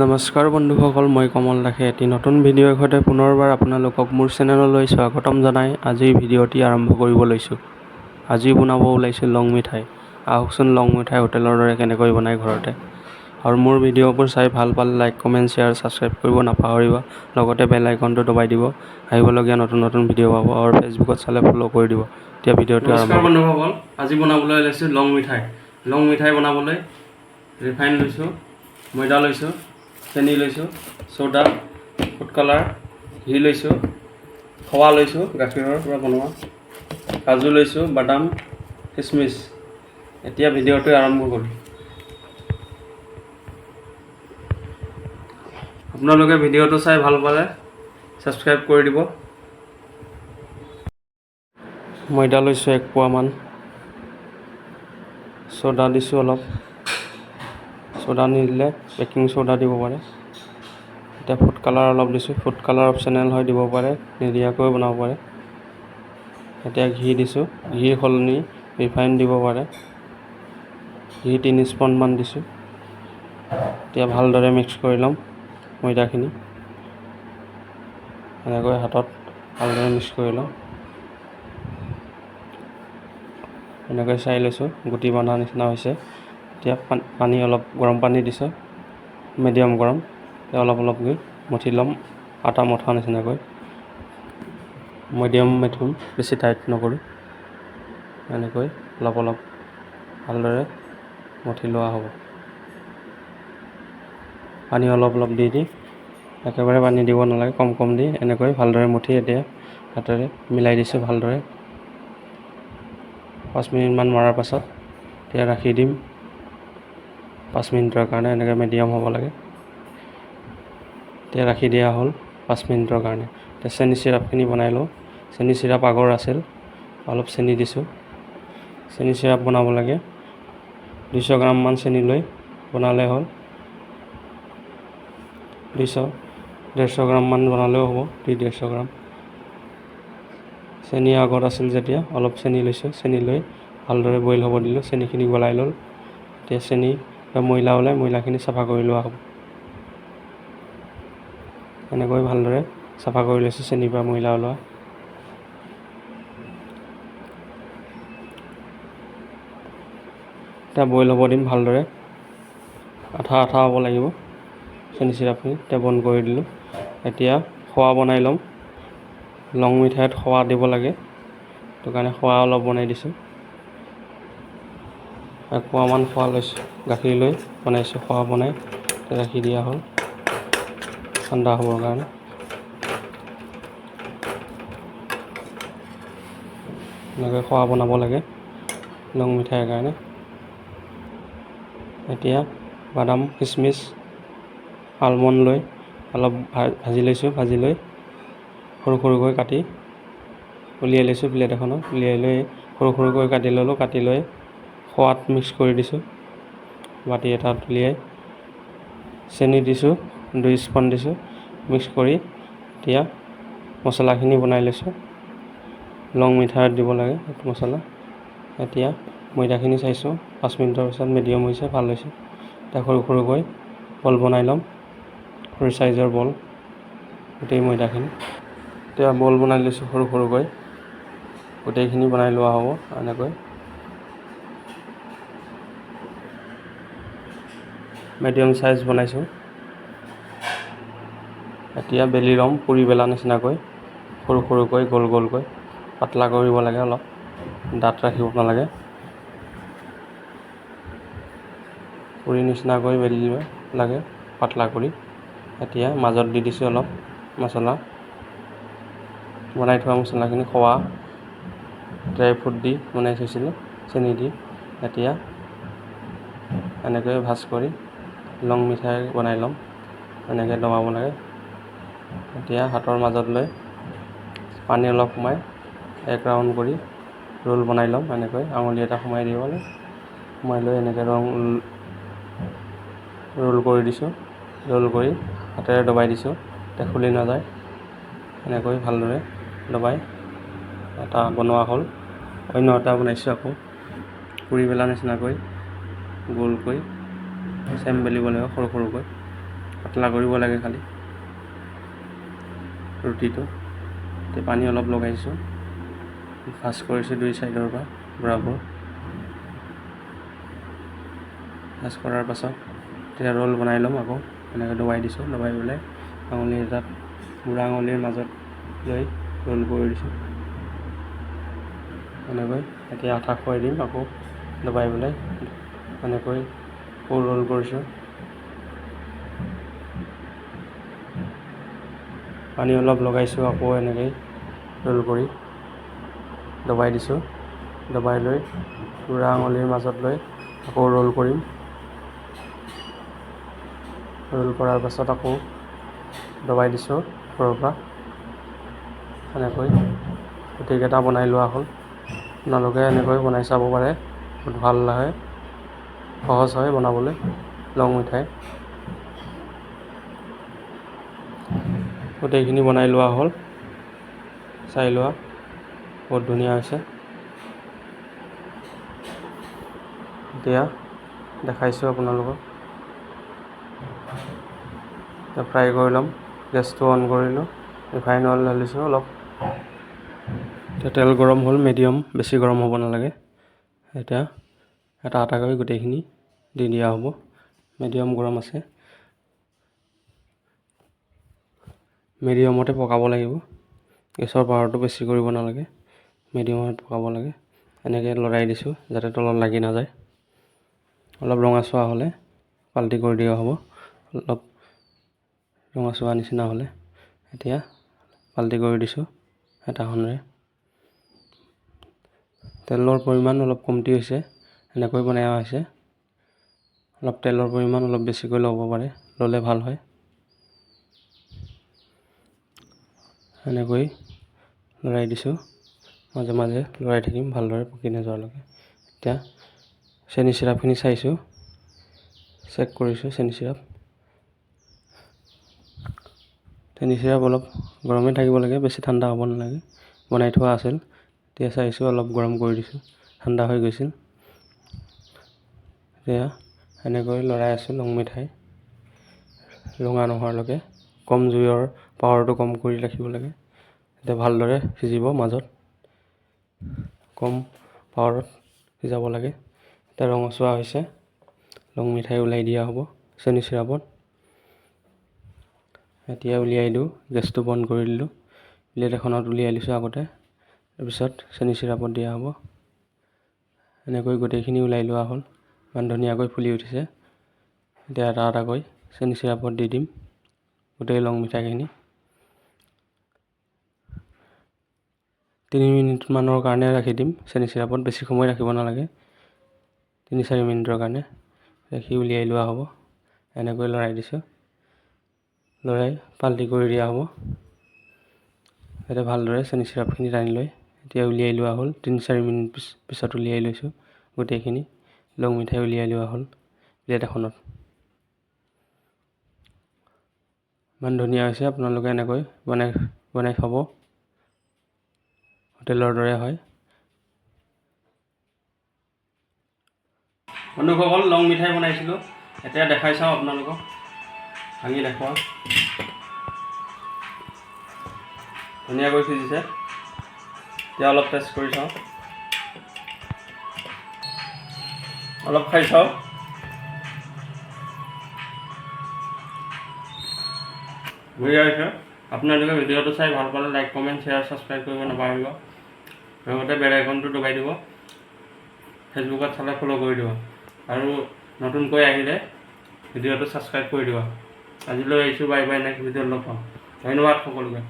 নমস্কাৰ বন্ধুসকল মই কমল দাসে। এটি নতুন ভিডিঅ'ৰ সৈতে পুনৰবাৰ আপোনালোকক মোৰ চেনেললৈ স্বাগতম জনাই আজিৰ ভিডিঅ'টি আৰম্ভ কৰিব লৈছোঁ। আজি বনাব ওলাইছোঁ লং মিঠাই। আহকচোন লং মিঠাই হোটেলৰ দৰে কেনেকৈ বনাই ঘৰতে। আৰু মোৰ ভিডিঅ'বোৰ চাই ভাল পালে লাইক কমেণ্ট শ্বেয়াৰ ছাবস্ক্ৰাইব কৰিব নাপাহৰিব। লগতে বেল আইকনটো দবাই দিব। আহিবলগীয়া নতুন নতুন ভিডিঅ' পাব আৰু ফেচবুকত চালে ফ'ল' কৰি দিব। এতিয়া ভিডিঅ'টো আৰম্ভ বন্ধুসকল আজি বনাবলৈ ওলাইছোঁ লং মিঠাই। লং মিঠাই বনাবলৈ ৰিফাইন লৈছোঁ ময়দা লৈছোঁ। চেনি লৈছোঁ চ'ডা ফুড কালাৰ, ঘি লৈছোঁ, খোৱা লৈছোঁ, গাখীৰৰ পৰা বনোৱা। কাজু লৈছোঁ, বাদাম, কিচমিচ। এতিয়া ভিডিঅ'টো আৰম্ভ কৰোঁ। আপোনালোকে ভিডিঅ'টো চাই ভালো পালে, ছাবস্ক্ৰাইব কৰি দিব। ময়দা লৈছোঁ এক পোৱামান। চ'ডা দিছোঁ অলপ। চ'ডা নিদিলে বেকিং চ'ডা দিব পাৰে। এতিয়া ফুড কালাৰ অলপ দিছোঁ ফুড কালাৰ অপশ্যনেল হয় দিব পাৰে, নিদিয়াকৈ বনাব পাৰে। এতিয়া ঘি দিছোঁ ঘিৰ সলনি ৰিফাইন দিব পাৰে। ঘি তিনি স্পনমান দিছোঁ। এতিয়া ভালদৰে মিক্স কৰি ল'ম ময়দাখিনি। এনেকৈ হাতত ভালদৰে মিক্স কৰি লওঁ এনেকৈ চাই লৈছোঁ, গুটি বন্ধা নিচিনা হৈছে। এতিয়া পান- পানী অলপ গৰম পানী দিছোঁ মিডিয়াম গৰম অলপ অলপকৈ মঠি ল'ম আটা মঠা নিচিনাকৈ। মিডিয়াম মেথোন বেছি টাইট নকৰোঁ এনেকৈ অলপ অলপ ভালদৰে মঠি লোৱা হ'ব। পানী অলপ অলপ দি দি একেবাৰে পানী দিব নালাগে কম কম দি এনেকৈ ভালদৰে মঠি এতিয়া হাতেৰে মিলাই দিছোঁ ভালদৰে। পাঁচ মিনিটমান মৰাৰ পাছত এতিয়া ৰাখি দিম। পাঁচ মিনিটৰ কাৰণে এনেকৈ মিডিয়াম হ'ব লাগে। এতিয়া ৰাখি দিয়া হ'ল পাঁচ মিনিটৰ কাৰণে। এতিয়া চেনি চিৰাপখিনি বনাই লওঁ। চেনি চিৰাপ আগৰ আছিল অলপ চেনি দিছোঁ। চেনি চিৰাপ বনাব লাগে। দুইশ গ্ৰামমান চেনি লৈ বনালে হ'ল। দুইশ ডেৰশ গ্ৰামমান বনালেও হ'ব দুই ডেৰশ গ্ৰাম। চেনি আগত আছিল যেতিয়া অলপ চেনি লৈছোঁ। চেনি লৈ ভালদৰে বইল হ'ব দিলোঁ। চেনিখিনি গলাই ল'ল। এতিয়া চেনি বা ময়লা ওলাই ময়লাখিনি চাফা কৰি লোৱা হ'ব। এনেকৈ ভালদৰে চাফা কৰি লৈছোঁ চেনিৰ পৰা ময়লা ওলোৱা। এতিয়া বইল হ'ব দিম ভালদৰে। আঠা আঠা হ'ব লাগিব। চেনি চিৰাপখিনি এতিয়া বন্ধ কৰি দিলোঁ। এতিয়া খোৱা বনাই ল'ম। লং মিঠাইত খোৱা দিব লাগে। সেইটো কাৰণে খোৱা অলপ বনাই দিছোঁ। পোৱামান খোৱা লৈছোঁ গাখীৰ লৈ বনাইছোঁ খোৱা বনাই ৰাখি দিয়া হ'ল। ঠাণ্ডা হ'বৰ কাৰণে। এনেকৈ খোৱা বনাব লাগে লং মিঠাইৰ কাৰণে। এতিয়া বাদাম কিচমিচ আলমণ্ড লৈ অলপ ভাজি লৈছোঁ ভাজি লৈ সৰু সৰুকৈ কাটি উলিয়াই লৈছোঁ প্লেট এখনত। উলিয়াই লৈ সৰু সৰুকৈ কাটি ল'লোঁ কাটি লৈ খোৱাত মিক্স কৰি দিছোঁ। বাতি এটাত উলিয়াই চেনি দিছোঁ দুই স্পন দিছোঁ মিক্স কৰি এতিয়া মছলাখিনি বনাই লৈছোঁ। লং মিঠাইত দিব লাগে সেইটো মছলা। এতিয়া ময়দাখিনি চাইছোঁ পাঁচ মিনিটৰ পিছত মিডিয়াম হৈছে ভাল হৈছে। এতিয়া সৰু সৰুকৈ বল বনাই ল'ম সৰু চাইজৰ বল গোটেই ময়দাখিনি। এতিয়া বল বনাই লৈছোঁ সৰু সৰুকৈ। গোটেইখিনি বনাই লোৱা হ'ব এনেকৈ। মিডিয়াম চাইজ বনাইছোঁ। এতিয়া বেলি ল'ম পুৰি বেলা নিচিনাকৈ, সৰু সৰুকৈ, গোল গোলকৈ, পাতলা কৰিব লাগে অলপ, দাঁত ৰাখিব নালাগে। পুৰি নিচিনাকৈ বেলিব লাগে, পাতলা কৰি। এতিয়া মাজত দি দিছোঁ অলপ মছলা। বনাই থোৱা মছলাখিনি খোৱা ড্ৰাই ফ্ৰুট দি বনাই থৈছিলোঁ, চেনি দি। এতিয়া এনেকৈ ভাজ কৰি লং মিঠাই বনাই ল'ম। এনেকৈ দমাব লাগে। এতিয়া হাতৰ মাজত লৈ পানী অলপ সোমাই এক ৰাউণ্ড কৰি ৰোল বনাই ল'ম এনেকৈ। আঙুলি এটা সোমাই দিব লাগে। সোমাই লৈ এনেকৈ ৰং ৰোল কৰি দিছোঁ। ৰোল কৰি হাতেৰে দবাই দিছোঁ। এতিয়া খুলি নাযায়। এনেকৈ ভালদৰে দবাই এটা বনোৱা হ'ল। অন্য এটা বনাইছোঁ আকৌ। পুৰি বেলা নিচিনাকৈ গোলকৈ চেম বেলিব লাগিব সৰু সৰুকৈ। পাতলা কৰিব লাগে খালি। ৰুটিটো। এতিয়া পানী অলপ লগাইছোঁ। ফাৰ্ষ্ট কৰিছোঁ দুই চাইডৰ পৰা বৰাবৰ ফাৰ্ষ্ট কৰাৰ পাছত এতিয়া ৰ'ল বনাই ল'ম আকৌ। এনেকৈ দবাই দিছোঁ দবাই পেলাই আঙুলি এটাত বুঢ়া আঙুলিৰ মাজত লৈ ৰ'ল কৰি দিছোঁ। এনেকৈ এতিয়া আঠা খুৱাই দিম আকৌ। দবাই পেলাই এনেকৈ আকৌ ৰ'ল কৰিছোঁ। পানী অলপ লগাইছোঁ আকৌ এনেকৈ ৰ'ল কৰি। দবাই দিছোঁ। দবাই লৈ বুঢ়া আঙুলিৰ মাজত লৈ আকৌ ৰ'ল কৰিম। ৰ'ল কৰাৰ পাছত আকৌ দবাই দিছোঁ ওপৰৰ পৰা। এনেকৈ গোটেইকেইটা বনাই লোৱা হ'ল। আপোনালোকে এনেকৈ বনাই চাব পাৰে। বহুত ভাল হয় সহজ হয় বনাবলৈ। লং মিঠাই। গোটেইখিনি বনাই লোৱা হ'ল। চাই লোৱা। বহুত ধুনীয়া হৈছে। এতিয়া দেখাইছোঁ আপোনালোকক। এতিয়া ফ্ৰাই কৰি ল'ম। গেছটো অন কৰিলোঁ। ৰিফাইন অইল ঢালিছোঁ অলপ। এতিয়া তেল গৰম হ'ল মিডিয়াম বেছি গৰম হ'ব নালাগে। এতিয়া এটা এটাকৈ গোটেইখিনি, দি দিয়া হ'ব। মিডিয়াম গৰম আছে। মিডিয়ামতে পকাব লাগিব। গেছৰ পাৱাৰটো বেছি কৰিব নালাগে। মিডিয়ামত পকাব লাগে। এনেকৈ লৰাই দিছোঁ, যাতে তলত লাগি নাযায়। অলপ ৰঙাচোৱা হ'লে পাল্টি কৰি দিয়া হ'ব। অলপ ৰঙাচোৱা নিচিনা হ'লে এতিয়া পাল্টি কৰি দিছোঁ হেতাখনেৰে তেলৰ পৰিমাণ অলপ কমটি হৈছে। এনেকৈ বনোৱা হৈছে। অলপ তেলৰ পৰিমাণ অলপ বেছিকৈ ল'ব পাৰে, ল'লে ভালো হয়। এনেকৈ লৰাই দিছোঁ। মাজে মাজে লৰাই থাকিম, ভালদৰে পকি নাযোৱালৈকে এতিয়া চেনি চিৰাপখিনি চাইছোঁ। চেক কৰিছোঁ চেনি চিৰাপ। চেনি চিৰাপ অলপ গৰমেই থাকিব লাগে, বেছি ঠাণ্ডা হ'ব নালাগে। বনাই থোৱা আছিল, এতিয়া চাইছোঁ অলপ গৰম কৰি দিছোঁ, ঠাণ্ডা হৈ গৈছিল। এতিয়া এনেকৈ লৰাই আছোঁ লং মিঠাই। ৰঙা নোহোৱালৈকে কম জুইৰ পাৱাৰটো কম কৰি ৰাখিব লাগে। এতিয়া ভালদৰে সিজিব মাজত। কম পাৱাৰত সিজাব লাগে। এতিয়া ৰঙচুৱা হৈছে। লং মিঠাই ওলাই দিয়া হ'ব। চেনি চিৰাপত। এতিয়া উলিয়াই দিওঁ। গেছটো বন্ধ কৰি দিলোঁ। প্লেট এখনত উলিয়াই দিছোঁ আগতে। তাৰপিছত চেনি চিৰাপত দিয়া হ'ব। এনেকৈ গোটেইখিনি ওলাই লোৱা হ'ল। ইমান ধুনীয়াকৈ ফুলি উঠিছে। এতিয়া এটা এটাকৈ চেনি চিৰাপত দি দিম, গোটেই লং মিঠাইখিনি। তিনি মিনিটমানৰ কাৰণে ৰাখি দিম, চেনি চিৰাপত বেছি সময় ৰাখিব নালাগে। তিনি, চাৰি মিনিটৰ কাৰণে ৰাখি উলিয়াই লোৱা হ'ব। এনেকৈ লৰাই দিছোঁ। লৰাই পাল্টি কৰি দিয়া হ'ব। এতিয়া ভালদৰে চেনি চিৰাপখিনি টানি লৈ এতিয়া উলিয়াই লোৱা হ'ল। তিনি, চাৰি মিনিট পিছ পিছত উলিয়াই লৈছোঁ গোটেইখিনি। লং মিঠাই উলিয়াই লোৱা হ'ল প্লেট এখনত। ইমান ধুনীয়া হৈছে আপোনালোকে এনেকৈ বনাই বনাই খাব। হোটেলৰ দৰে হয়। বন্ধুসকল লং মিঠাই বনাইছিলোঁ। এতিয়া দেখাই চাওঁ আপোনালোকক। ভাঙি দেখুৱাওঁ। ধুনীয়াকৈ সিজিছে। এতিয়া অলপ টেষ্ট কৰি চাওঁ। অলপ খাই চাওঁ। বঢ়িয়া হৈছে আপোনালোকে ভিডিঅ'টো চাই ভালো পালে লাইক কমেণ্ট শ্বেয়াৰ ছাবস্ক্ৰাইব কৰিব নাপাহৰিব। লগতে বেল আইকনটো দবাই দিব। ফেচবুকত চালে ফ'ল' কৰি দিব। আৰু নতুনকৈ আহিলে ভিডিঅ'টো ছাবস্ক্ৰাইব কৰি দিব। আজিলৈ আহিছোঁ বাই বাই নেক্সট ভিডিঅ'ত লগ পাম। ধন্যবাদ সকলোকে।